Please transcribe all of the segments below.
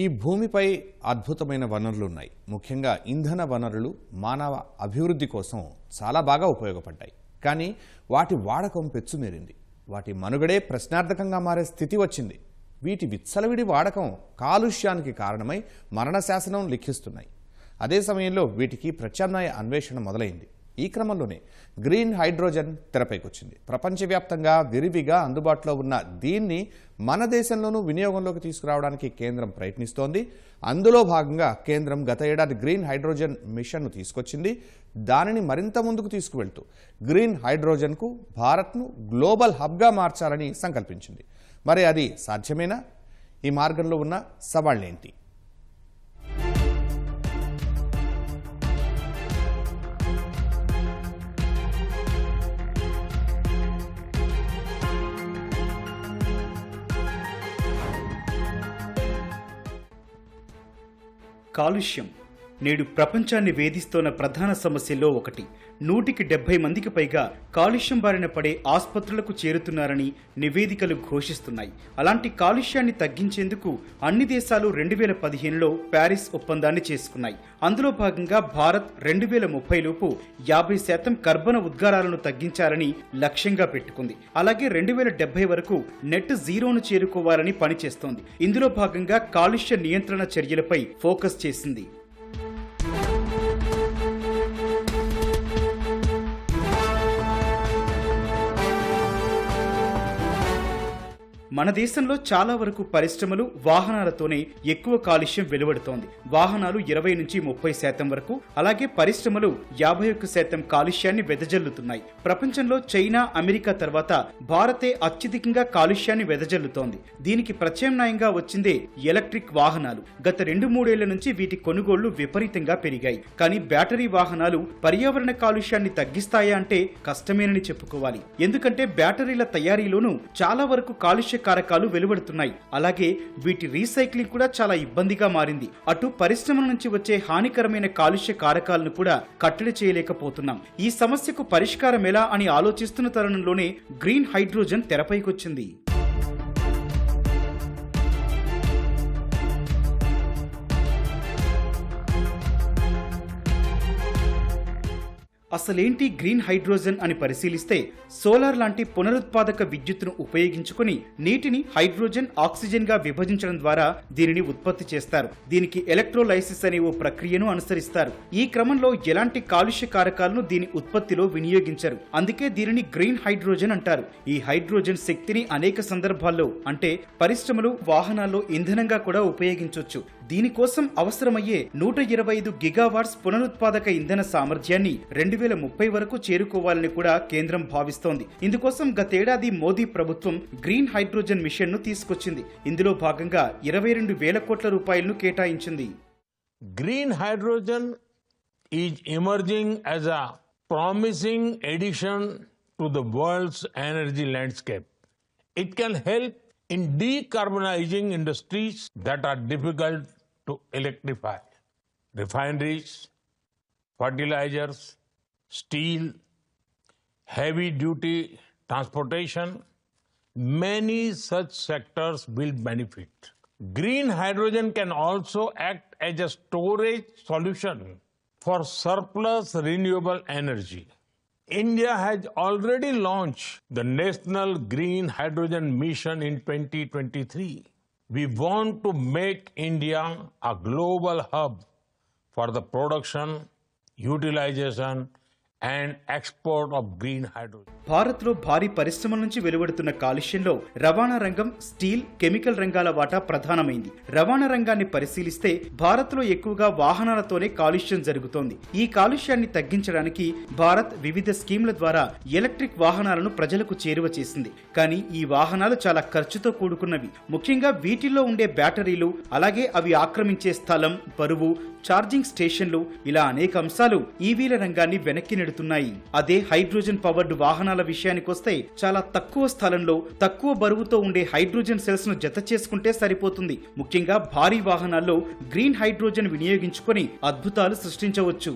ఈ భూమిపై అద్భుతమైన వనరులు ఉన్నాయి. ముఖ్యంగా ఇంధన వనరులు మానవ అభివృద్ధి కోసం చాలా బాగా ఉపయోగపడ్డాయి. కానీ వాటి వాడకం పెచ్చుమీరింది వాటి మనుగడే ప్రశ్నార్థకంగా మారే స్థితి వచ్చింది. వీటి విచ్చలవిడి వాడకం కాలుష్యానికి కారణమై మరణ శాసనం లిఖిస్తున్నాయి. అదే సమయంలో వీటికి ప్రత్యామ్నాయ అన్వేషణ మొదలైంది. ఈ క్రమంలోనే గ్రీన్ హైడ్రోజన్ తెరపైకొచ్చింది. ప్రపంచవ్యాప్తంగా విరివిగా అందుబాటులో ఉన్న దీన్ని మన దేశంలోనూ వినియోగంలోకి తీసుకురావడానికి కేంద్రం ప్రయత్నిస్తోంది. అందులో భాగంగా కేంద్రం గత ఏడాది గ్రీన్ హైడ్రోజన్ మిషన్ను తీసుకొచ్చింది. దానిని మరింత ముందుకు తీసుకువెళ్తూ గ్రీన్ హైడ్రోజన్కు భారత్ను గ్లోబల్ హబ్గా మార్చాలని సంకల్పించింది. మరి అది సాధ్యమేనా? ఈ మార్గంలో ఉన్న సవాళ్ళేంటి? కాలుష్యం. నేడు ప్రపంచాన్ని వేధిస్తోన్న ప్రధాన సమస్యల్లో ఒకటి. నూటికి డెబ్బై మందికి పైగా కాలుష్యం బారిన పడే ఆసుపత్రులకు చేరుతున్నారని నివేదికలు ఘోషిస్తున్నాయి. అలాంటి కాలుష్యాన్ని తగ్గించేందుకు అన్ని దేశాలు రెండు వేల పదిహేనులో ప్యారిస్ ఒప్పందాన్ని చేసుకున్నాయి. అందులో భాగంగా భారత్ రెండు వేల ముప్పై లోపు యాభై శాతం కర్బన ఉద్గారాలను తగ్గించాలని లక్ష్యంగా పెట్టుకుంది. అలాగే రెండు వేల డెబ్బై వరకు నెట్ జీరోను చేరుకోవాలని పనిచేస్తోంది. ఇందులో భాగంగా కాలుష్య నియంత్రణ చర్యలపై ఫోకస్ చేసింది. మన దేశంలో చాలా వరకు పరిశ్రమలు వాహనాలతోనే ఎక్కువ కాలుష్యం వెలువడుతోంది. వాహనాలు ఇరవై నుంచి ముప్పై శాతం వరకు అలాగే పరిశ్రమలు యాభై ఒక్క శాతం కాలుష్యాన్ని వెదజల్లుతున్నాయి. ప్రపంచంలో చైనా అమెరికా తర్వాత భారతే అత్యధికంగా కాలుష్యాన్ని వెదజల్లుతోంది. దీనికి ప్రత్యామ్నాయంగా వచ్చిందే ఎలక్ట్రిక్ వాహనాలు. గత రెండు మూడేళ్ళ నుంచి వీటి కొనుగోళ్ళు విపరీతంగా పెరిగాయి. కానీ బ్యాటరీ వాహనాలు పర్యావరణ కాలుష్యాన్ని తగ్గిస్తాయా అంటే కష్టమేనని చెప్పుకోవాలి. ఎందుకంటే బ్యాటరీల తయారీలోనూ చాలా వరకు కాలుష్య కారకాలు వెలువడుతున్నాయి. అలాగే వీటి రీసైక్లింగ్ కూడా చాలా ఇబ్బందిగా మారింది. అటు పరిశ్రమల నుంచి వచ్చే హానికరమైన కాలుష్య కారకాలను కూడా కట్టడి చేయలేకపోతున్నాం. ఈ సమస్యకు పరిష్కారం ఎలా అని ఆలోచిస్తున్న తరుణంలోనే గ్రీన్ హైడ్రోజన్ తెరపైకొచ్చింది. అసలేంటి గ్రీన్ హైడ్రోజన్ అని పరిశీలిస్తే సోలార్ లాంటి పునరుత్పాదక విద్యుత్తును ఉపయోగించుకుని నీటిని హైడ్రోజన్ ఆక్సిజన్గా విభజించడం ద్వారా దీనిని ఉత్పత్తి చేస్తారు. దీనికి ఎలక్ట్రోలైసిస్ అనే ఓ ప్రక్రియను అనుసరిస్తారు. ఈ క్రమంలో ఎలాంటి కాలుష్య కారకాలను దీని ఉత్పత్తిలో వినియోగించరు. అందుకే దీనిని గ్రీన్ హైడ్రోజన్ అంటారు. ఈ హైడ్రోజన్ శక్తిని అనేక సందర్భాల్లో అంటే పరిశ్రమలు వాహనాల్లో ఇంధనంగా కూడా ఉపయోగించవచ్చు దీనికోసం అవసరమయ్యే నూట ఇరవై ఐదు గిగావాట్స్ పునరుత్పాదక ఇంధన సామర్థ్యాన్ని రెండు వేల ముప్పై వరకు చేరుకోవాలని కూడా కేంద్రం భావిస్తోంది. ఇందుకోసం గతేడాది మోదీ ప్రభుత్వం గ్రీన్ హైడ్రోజన్ మిషన్ను తీసుకొచ్చింది. ఇందులో భాగంగా ఇరవై రెండు వేల కోట్ల రూపాయలను కేటాయించింది. Green hydrogen is emerging as a promising addition to the world's energy landscape. It can help in decarbonizing industries that are difficult to electrify. Refineries, fertilizers, steel, heavy duty transportation, many such sectors will benefit. Green hydrogen can also act as a storage solution for surplus renewable energy. India has already launched the National Green Hydrogen Mission in 2023. We want to make India a global hub for the production, utilization, and export of green hydrogen. భారత్లో భారీ పరిశ్రమల నుంచి వెలువడుతున్న కాలుష్యంలో రవాణా రంగం steel chemical రంగాల వాటా ప్రధానమైంది. రవాణా రంగాన్ని పరిశీలిస్తే భారత్లో ఎక్కువగా వాహనాలతోనే కాలుష్యం జరుగుతోంది. ఈ కాలుష్యాన్ని తగ్గించడానికి భారత్ వివిధ స్కీమ్ల ద్వారా ఎలక్ట్రిక్ వాహనాలను ప్రజలకు చేరువ చేసింది. కానీ ఈ వాహనాలు చాలా ఖర్చుతో కూడుకున్నవి. ముఖ్యంగా వీటిల్లో ఉండే బ్యాటరీలు అలాగే అవి ఆక్రమించే స్థలం బరువు ఛార్జింగ్ స్టేషన్లు ఇలా అనేక అంశాలు ఈవీల రంగాన్ని వెనక్కి నెడుతున్నాయి అదే హైడ్రోజన్ పవర్డ్ వాహనాల విషయానికొస్తే చాలా తక్కువ స్థలంలో తక్కువ బరువుతో ఉండే హైడ్రోజన్ సెల్స్ను జత చేసుకుంటే సరిపోతుంది. ముఖ్యంగా భారీ వాహనాల్లో గ్రీన్ హైడ్రోజన్ వినియోగించుకొని అద్భుతాలు సృష్టించవచ్చు.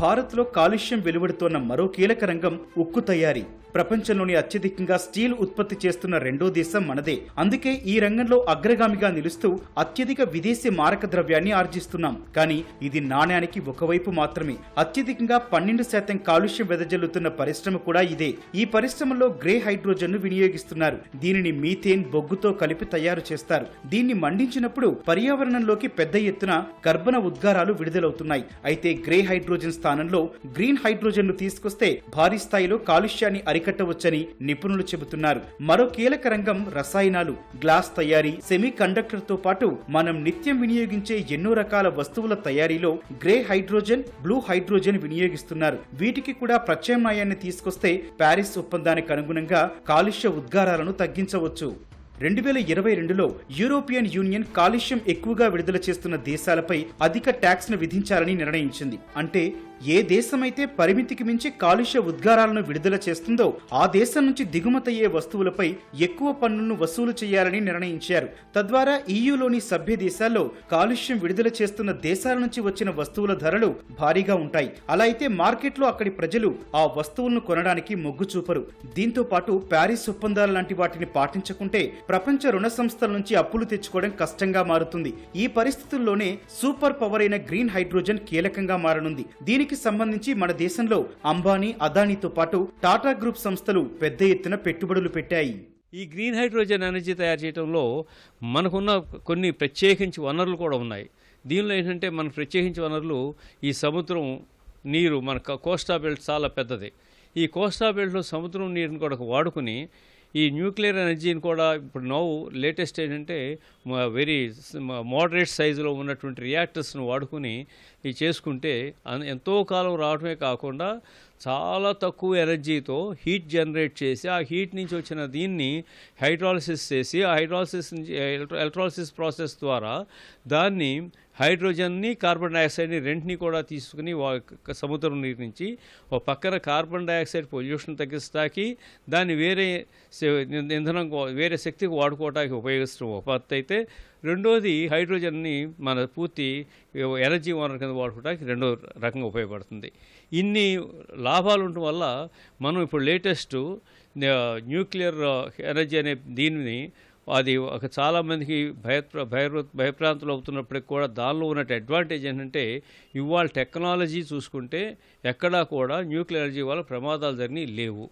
భారత్లో కాలుష్యం వెలువడుతోన్న మరో కీలక రంగం ఉక్కు తయారీ. ప్రపంచంలోని అత్యధికంగా స్టీల్ ఉత్పత్తి చేస్తున్న రెండో దేశం మనదే. అందుకే ఈ రంగంలో అగ్రగామిగా నిలుస్తూ అత్యధిక విదేశీ మారక ద్రవ్యాన్ని ఆర్జిస్తున్నాం. కానీ ఇది నాణ్యానికి ఒకవైపు మాత్రమే. అత్యధికంగా పన్నెండు శాతం కాలుష్యం వెదజల్లుతున్న పరిశ్రమ కూడా ఇదే. ఈ పరిశ్రమలో గ్రే హైడ్రోజన్ను వినియోగిస్తున్నారు. దీనిని మీథేన్ బొగ్గుతో కలిపి తయారు చేస్తారు. దీన్ని మండించినప్పుడు పర్యావరణంలోకి పెద్ద ఎత్తున కర్బన ఉద్గారాలు విడుదలవుతున్నాయి. అయితే గ్రే హైడ్రోజన్ స్థానంలో గ్రీన్ హైడ్రోజన్ను తీసుకొస్తే భారీ స్థాయిలో కాలుష్యాన్ని అరికట్టవచ్చని నిపుణులు చెబుతున్నారు. మరో కీలక రంగం రసాయనాలు. గ్లాస్ తయారీ సెమీ కండక్టర్తో పాటు మనం నిత్యం వినియోగించే ఎన్నో రకాల వస్తువుల తయారీలో గ్రే హైడ్రోజన్ బ్లూ హైడ్రోజన్ వినియోగిస్తున్నారు. వీటికి కూడా ప్రత్యామ్నాయాన్ని తీసుకొస్తే ప్యారిస్ ఒప్పందానికి అనుగుణంగా కాలుష్య ఉద్గారాలను తగ్గించవచ్చు. రెండు వేల ఇరవై రెండులో యూరోపియన్ యూనియన్ కాలుష్యం ఎక్కువగా విడుదల చేస్తున్న దేశాలపై అధిక ట్యాక్స్ను విధించాలని నిర్ణయించింది. అంటే ఏ దేశమైతే పరిమితికి మించి కాలుష్య ఉద్గారాలను విడుదల చేస్తుందో ఆ దేశం నుంచి దిగుమతయ్యే వస్తువులపై ఎక్కువ పన్నులను వసూలు చేయాలని నిర్ణయించారు. తద్వారా ఈయూలోని సభ్య దేశాల్లో కాలుష్యం విడుదల చేస్తున్న దేశాల నుంచి వచ్చిన వస్తువుల ధరలు భారీగా ఉంటాయి. అలా అయితే మార్కెట్లో అక్కడి ప్రజలు ఆ వస్తువులను కొనడానికి మొగ్గు చూపరు దీంతో పాటు ప్యారిస్ ఒప్పందాల లాంటి వాటిని పాటించకుంటే ప్రపంచ రుణ సంస్థల నుంచి అప్పులు తెచ్చుకోవడం కష్టంగా మారుతుంది. ఈ పరిస్థితుల్లోనే సూపర్ పవర్ అయిన గ్రీన్ హైడ్రోజన్ కీలకంగా మారనుంది. దీనికి సంబంధించి మన దేశంలో అంబానీ అదానీతో పాటు టాటా గ్రూప్ సంస్థలు పెద్ద ఎత్తున పెట్టుబడులు పెట్టాయి. ఈ గ్రీన్ హైడ్రోజన్ ఎనర్జీ తయారు చేయడంలో మనకున్న కొన్ని ప్రత్యేకించి వనరులు కూడా ఉన్నాయి. దీనిలో ఏంటంటే మనకు ప్రత్యేకించి వనరులు ఈ సముద్రం నీరు మన కోస్టా బెల్ట్ చాలా పెద్దది. ఈ కోస్టా బెల్ట్లో సముద్రం నీరుని కూడా వాడుకుని ఈ న్యూక్లియర్ ఎనర్జీని కూడా ఇప్పుడు నౌ లేటెస్ట్ ఏంటంటే వెరీ మోడరేట్ సైజులో ఉన్నటువంటి రియాక్టర్స్ను వాడుకుని ఇది చేసుకుంటే అన్- ఎంతో కాలం రావడమే కాకుండా చాలా తక్కువ ఎనర్జీతో హీట్ జనరేట్ చేసి ఆ హీట్ నుంచి వచ్చిన దీన్ని హైడ్రాలసిస్ చేసి ఆ హైడ్రాలసిస్ నుంచి ఎలక్ట్రాలసిస్ ప్రాసెస్ ద్వారా దాన్ని హైడ్రోజన్ని కార్బన్ డైఆక్సైడ్ని రెంట్ని కూడా తీసుకుని వా- సముద్రం నీరు నుంచి ఒక పక్కన కార్బన్ డైఆక్సైడ్ పొల్యూషన్ తగ్గిస్తాకి దాన్ని వేరే ఇంధనం వేరే శక్తికి వాడుకోవడానికి ఉపయోగిస్తున్న ఒక పద్ధతి అయితే రెండోది హైడ్రోజన్ని మన పూర్తి ఎనర్జీ వనరు కింద వాడుకోవడానికి రెండో రకంగా ఉపయోగపడుతుంది. ఇన్ని లాభాలు ఉండటం వల్ల మనం ఇప్పుడు లేటెస్ట్ న్యూక్లియర్ ఎనర్జీ అనే దీనిని అది ఒక చాలామందికి భయ భయ భయప్రాంతులు అవుతున్నప్పటికి కూడా దానిలో ఉన్న అడ్వాంటేజ్ ఏంటంటే ఇవాళ టెక్నాలజీ చూసుకుంటే ఎక్కడా కూడా న్యూక్లియర్ ఎనర్జీ వల్ల ప్రమాదాలు జరిగినాయి లేవు.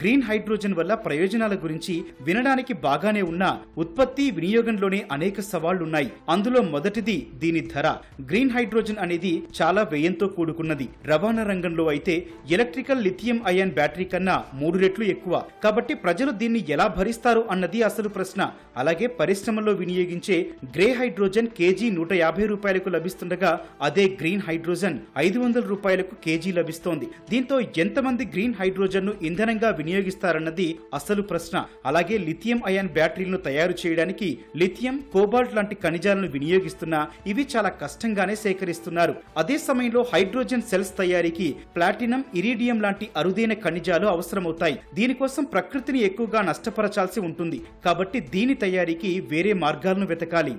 గ్రీన్ హైడ్రోజన్ వల్ల ప్రయోజనాల గురించి వినడానికి బాగానే ఉన్నా ఉత్పత్తి వినియోగంలోనే అనేక సవాళ్ళున్నాయి. అందులో మొదటిది దీని ధర. గ్రీన్ హైడ్రోజన్ అనేది చాలా వ్యయంతో కూడుకున్నది. రవాణా రంగంలో అయితే ఎలక్ట్రికల్ లిథియం అయాన్ బ్యాటరీ కన్నా మూడు రెట్లు ఎక్కువ. కాబట్టి ప్రజలు దీన్ని ఎలా భరిస్తారు అన్నది అసలు ప్రశ్న. అలాగే పరిశ్రమలో వినియోగించే గ్రే హైడ్రోజన్ కేజీ నూట యాభై రూపాయలకు లభిస్తుండగా అదే గ్రీన్ హైడ్రోజన్ ఐదు వందల రూపాయలకు కేజీ లభిస్తోంది. దీంతో ఎంతమంది గ్రీన్ హైడ్రోజన్ను ఇంధనంగా వినియోగిస్తారన్నది అసలు ప్రశ్న. అలాగే లిథియం అయాన్ బ్యాటరీలను తయారు చేయడానికి లిథియం కోబాల్ట్ లాంటి ఖనిజాలను వినియోగిస్తున్నా ఇవి చాలా కష్టంగానే సేకరిస్తున్నారు. అదే సమయంలో హైడ్రోజన్ సెల్స్ తయారీకి ప్లాటినం ఇరీడియం లాంటి అరుదైన ఖనిజాలు అవసరమవుతాయి. దీనికోసం ప్రకృతిని ఎక్కువగా నష్టపరచాల్సి ఉంటుంది. కాబట్టి దీని తయారీకి వేరే మార్గాలను వెతకాలి.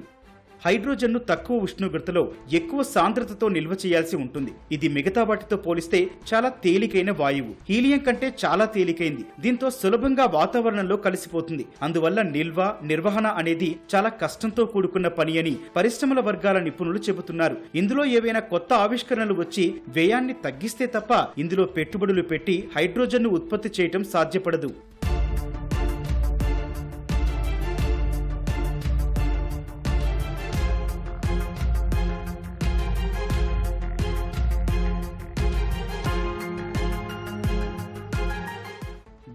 హైడ్రోజన్ను తక్కువ ఉష్ణోగ్రతలో ఎక్కువ సాంద్రతతో నిల్వ చేయాల్సి ఉంటుంది. ఇది మిగతా వాటితో పోలిస్తే చాలా తేలికైన వాయువు. హీలియం కంటే చాలా తేలికైంది. దీంతో సులభంగా వాతావరణంలో కలిసిపోతుంది. అందువల్ల నిల్వ నిర్వహణ అనేది చాలా కష్టంతో కూడుకున్న పని అని పరిశ్రమల వర్గాల నిపుణులు చెబుతున్నారు. ఇందులో ఏవైనా కొత్త ఆవిష్కరణలు వచ్చి వ్యయాన్ని తగ్గిస్తే తప్ప ఇందులో పెట్టుబడులు పెట్టి హైడ్రోజన్ను ఉత్పత్తి చేయటం సాధ్యపడదు.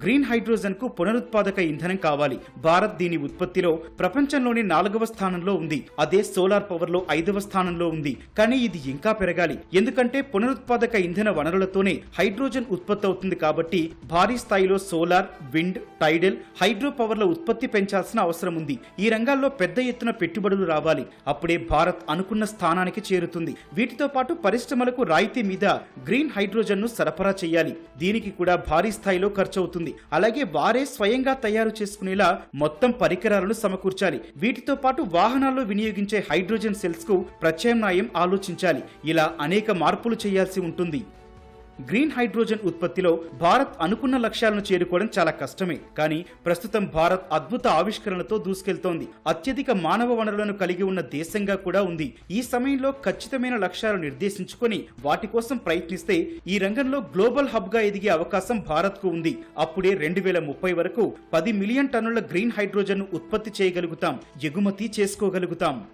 గ్రీన్ హైడ్రోజన్కు పునరుత్పాదక ఇంధనం కావాలి. భారత్ దీని ఉత్పత్తిలో ప్రపంచంలోని నాలుగవ స్థానంలో ఉంది. అదే సోలార్ పవర్లో ఐదవ స్థానంలో ఉంది. కానీ ఇది ఇంకా పెరగాలి. ఎందుకంటే పునరుత్పాదక ఇంధన వనరులతోనే హైడ్రోజన్ ఉత్పత్తి అవుతుంది కాబట్టి భారీ స్థాయిలో సోలార్ విండ్ టైడల్ హైడ్రో పవర్ల ఉత్పత్తి పెంచాల్సిన అవసరం ఉంది. ఈ రంగాల్లో పెద్ద ఎత్తున పెట్టుబడులు రావాలి. అప్పుడే భారత్ అనుకున్న స్థానానికి చేరుతుంది. వీటితో పాటు పరిశ్రమలకు రాయితీ మీద గ్రీన్ హైడ్రోజన్ను సరఫరా చేయాలి. దీనికి కూడా భారీ స్థాయిలో ఖర్చు అవుతుంది అలాగే వారే స్వయంగా తయారు చేసుకునేలా మొత్తం పరికరాలను సమకూర్చాలి. వీటితో పాటు వాహనాల్లో వినియోగించే హైడ్రోజన్ సెల్స్కు ప్రత్యామ్నాయం ఆలోచించాలి. ఇలా అనేక మార్పులు చేయాల్సి ఉంటుంది. గ్రీన్ హైడ్రోజన్ ఉత్పత్తిలో భారత్ అనుకున్న లక్ష్యాలను చేరుకోవడం చాలా కష్టమే. కానీ ప్రస్తుతం భారత్ అద్భుత ఆవిష్కరణతో దూసుకెళ్తోంది. అత్యధిక మానవ వనరులను కలిగి ఉన్న దేశంగా కూడా ఉంది. ఈ సమయంలో ఖచ్చితమైన లక్ష్యాలు నిర్దేశించుకొని వాటి కోసం ప్రయత్నిస్తే ఈ రంగంలో గ్లోబల్ హబ్గా ఎదిగే అవకాశం భారత్కు ఉంది. అప్పుడే రెండు వేల ముప్పై వరకు పది మిలియన్ టన్నుల గ్రీన్ హైడ్రోజన్ ఉత్పత్తి చేయగలుగుతాం. ఎగుమతి చేసుకోగలుగుతాం.